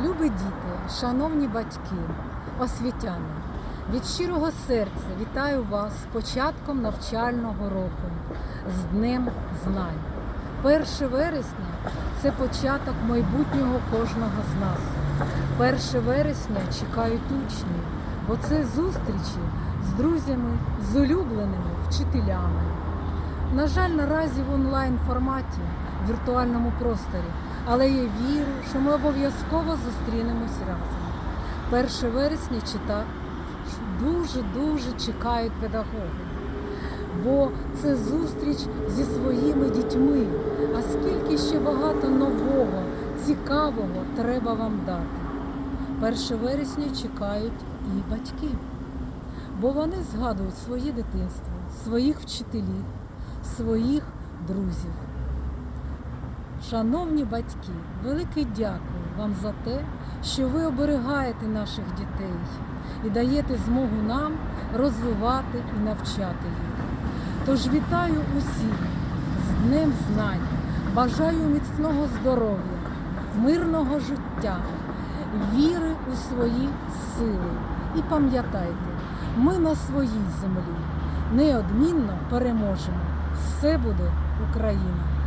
Любі діти, шановні батьки, освітяни, від щирого серця вітаю вас з початком навчального року, з Днем Знань. 1 вересня це початок майбутнього кожного з нас. 1 вересня чекають учні, бо це зустрічі з друзями, з улюбленими вчителями. На жаль, наразі в онлайн форматі, в віртуальному просторі, але я вірю, що ми обов'язково зустрінемось разом. 1 вересня чита дуже-дуже чекають педагоги, бо це зустріч зі своїми дітьми. А скільки ще багато нового, цікавого треба вам дати. 1 вересня чекають і батьки, бо вони згадують своє дитинство, своїх вчителів, своїх друзів. Шановні батьки, велике дякую вам за те, що ви оберігаєте наших дітей і даєте змогу нам розвивати і навчати їх. Тож вітаю усіх з Днем Знань, бажаю міцного здоров'я, мирного життя, віри у свої сили. І пам'ятайте, ми на своїй землі неодмінно переможемо. Все буде Україна!